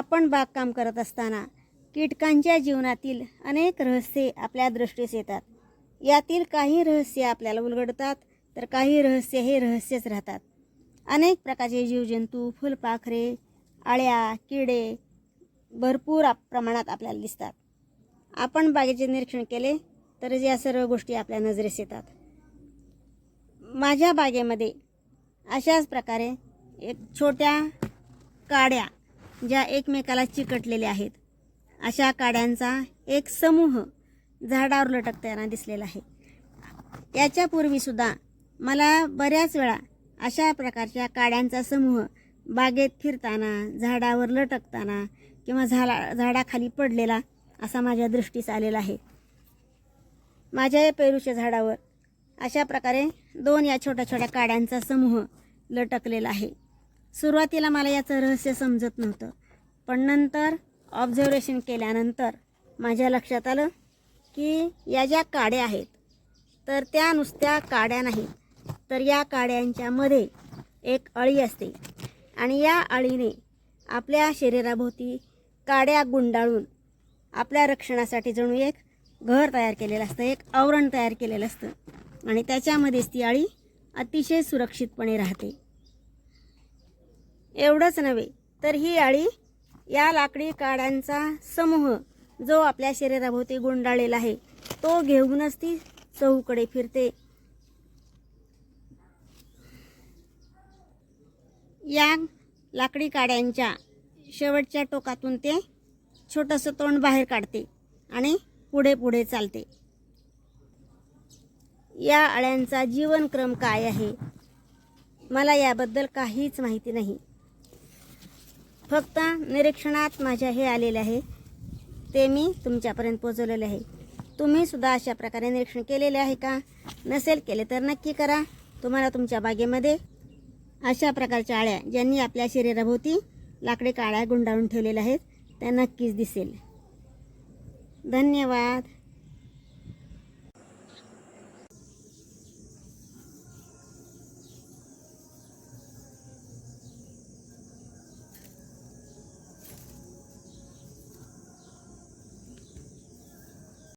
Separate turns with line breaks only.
आपण बागकाम करत असताना कीटकांच्या जीवनातील अनेक रहस्ये आपल्या दृष्टीस येतात. यातील काही रहस्य आपल्याला उलगडतात तर काही रहस्य हे रहस्यच राहतात. अनेक प्रकारचे जीवजंतू फुलपाखरे आळ्या किडे भरपूर आप प्रमाणात आपल्याला दिसतात. आपण बागेचे निरीक्षण केले तर या सर्व गोष्टी आपल्या नजरेस येतात. माझ्या बागेमध्ये अशाच प्रकारे एक छोट्या काड्या ज्या एकमेकाला चिकटलेल्या आहेत. अशा काड्यांचा एक समूह झाडावर लटकताना दिसलेला आहे. याच्यापूर्वीसुद्धा मला बऱ्याच वेळा अशा प्रकारच्या काड्यांचा समूह बागेत फिरताना झाडावर लटकताना किंवा झाडा झाडाखाली पडलेला असा माझ्या दृष्टीस आलेला आहे. माझ्या या पेरूच्या झाडावर अशा प्रकारे दोन या छोट्या छोट्या काड्यांचा समूह लटकलेला आहे. सुरुवातीला मला याचं रहस्य समजत नव्हतं. पण नंतर ऑब्झर्वेशन केल्यानंतर माझ्या लक्षात आलं की या ज्या काड्या आहेत तर त्या नुसत्या काड्या नाहीत. तर या काड्यांच्यामध्ये एक अळी असते आणि या अळीने आपल्या शरीराभोवती काड्या गुंडाळून आपल्या रक्षणासाठी जणू एक घर तयार केलेलं असतं एक आवरण तयार केलेलं असतं. आणि त्याच्यामध्येच ती अळी अतिशय सुरक्षितपणे राहते. एवढंच नव्हे तर ही अळी या लाकडी काड्यांचा समूह जो आपल्या शरीराभोवती गुंडाळलेला आहे तो घेऊनच ती चहूकडे फिरते. या लाकडी काड्यांच्या शेवटच्या टोकातून ते छोटंसं तोंड बाहेर काढते आणि पुढे पुढे चालते. या अळ्यांचा जीवनक्रम काय आहे? मला याबद्दल काहीच माहिती नाही. फक्त निरीक्षणात माझ्या हे आलेले आहे. ते मी तुमच्यापर्यंत पोचवलेले आहे. तुम्ही सुद्धा अशा प्रकारे निरीक्षण केलेले आहे का? नसेल केले तर नक्की करा. तुम्हाला तुमच्या बागेमध्ये अशा प्रकारच्या आळ्या ज्यांनी आपल्या शरीराभोवती लाकडी काळ्या गुंडाळून ठेवलेल्या आहेत त्या नक्कीच दिसेल. धन्यवाद.